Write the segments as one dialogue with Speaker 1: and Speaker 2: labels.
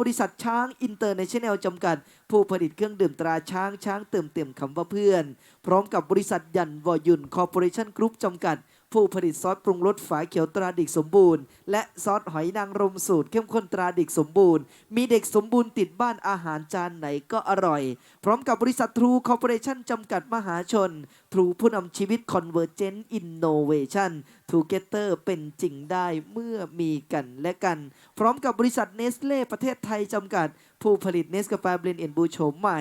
Speaker 1: บริษัทช้างอินเตอร์เนชั่นแนลจำกัด ผู้ผลิตเครื่องดื่มตราช้างช้างเติมเต็มคำว่าเพื่อน พร้อมกับบริษัทยันวอยุนคอร์ปอเรชั่นกรุ๊ปจำกัด ผู้ผลิตซอสปรุงรสฝาเขียวตราดิกสมบูรณ์ และซอสหอยนางรมสูตรเข้มข้นตราดิกสมบูรณ์ มีเด็กสมบูรณ์ติดบ้านอาหารจานไหนก็อร่อย พร้อมกับบริษัททรูคอร์ปอเรชั่นจำกัดมหาชน ทรูผู้นำชีวิต Convergent Innovation Together เตอร์เป็นจริงได้เมื่อมีกันและกัน พร้อมกับบริษัทเนสเล่ประเทศไทยจำกัด ผู้ผลิตเนสกาแฟเบรนเอ็นบูโฉมใหม่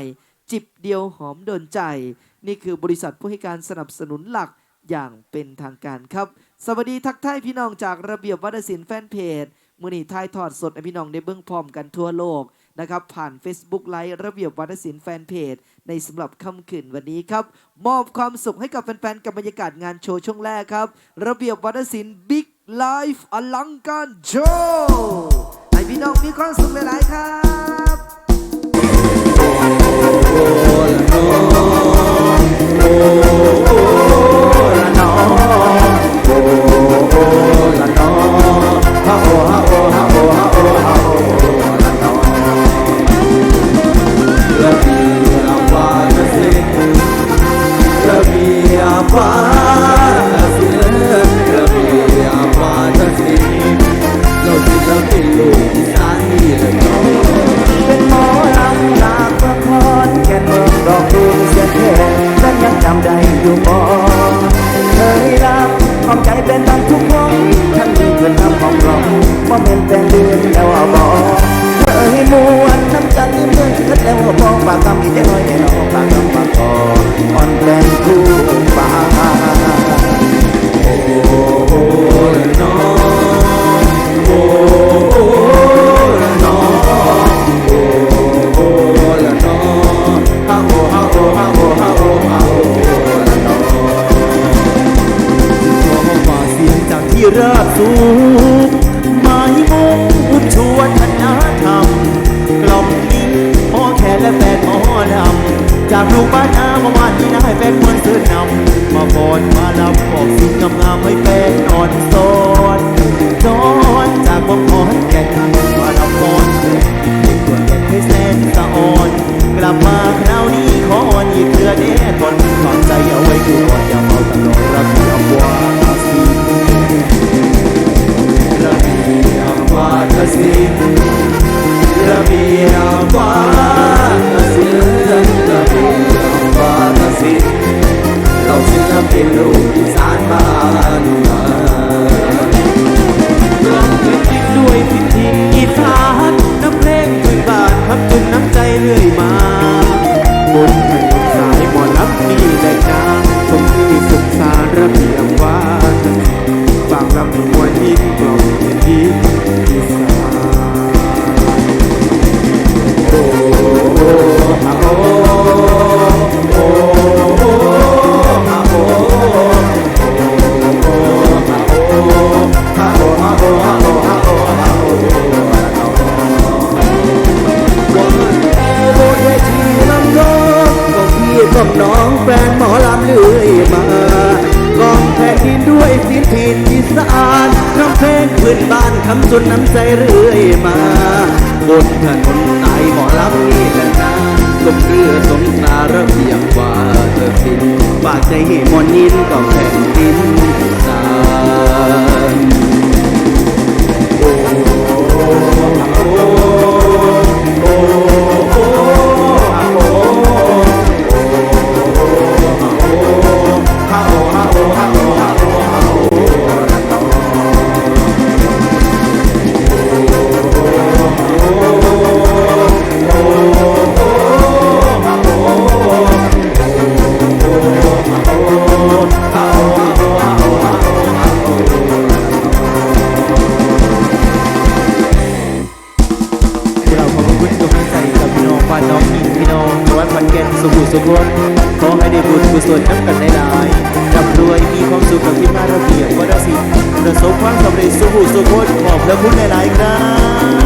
Speaker 1: จิบเดียวหอมโดนใจ นี่คือบริษัทผู้ให้การสนับสนุนหลัก อย่างเป็นทางการครับ สวัสดีทักทายพี่น้องจากระเบียบวัฒนศิลป์แฟนเพจมือนีทายทอดสดให้พี่น้องได้เบื้องพร้อมกันทั่วโลกนะครับผ่าน Facebook ไลฟ์ระเบียบวัฒนศิลป์แฟนเพจในสำหรับค่ำคืนวันนี้ครับ มอบความสุขให้กับแฟนๆกับบรรยากาศงานโชว์ช่วงแรกครับ ระเบียบวัฒนศิลป์บิ๊กไลฟ์อลังการโชว์ให้พี่น้องมีความสุขหลายๆครับ
Speaker 2: บียบวาทศิลป์ระเบีย โให้แฟนนอนสอนจอนจากวงขอนแก่นมาลำบอนให้ตัวแก่ให้แสนสะอ่อน กลับมาคราวนี้ขออนอีกเพื่อแน่ตอนฝากใจเอาไว้ดูก่อนอย่าเมาตลอดระเบียบวาทศิระเบียบว่าทศิระเบียบว่า ศิลปินามอลำเลื่อยมากองแผ่นดินด้วยสินผิดอีสานน้ำเพลงพื้นบ้านคำจุนน้ำใจเรื่อยมาบนถนนสายหมอลำนี่แหละนะสมเรือสมตาระเบียบว่าเธอสินฝากใจให้มนยินกองแผ่นดิน บคุณทุกกำลังใจกับพี่น้องบ้านน้องอินพี่น้องจังหวัดขอนแก่นสุขุมสุขนขอให้ได้บุญกุศลน้ำกันหลายๆร่ำรวยมีความสุขกับที่มาระเบียบวัฒนศิลป์ประสบความสำเร็จสุขุมสุขนขอบพระคุณหลายๆครับ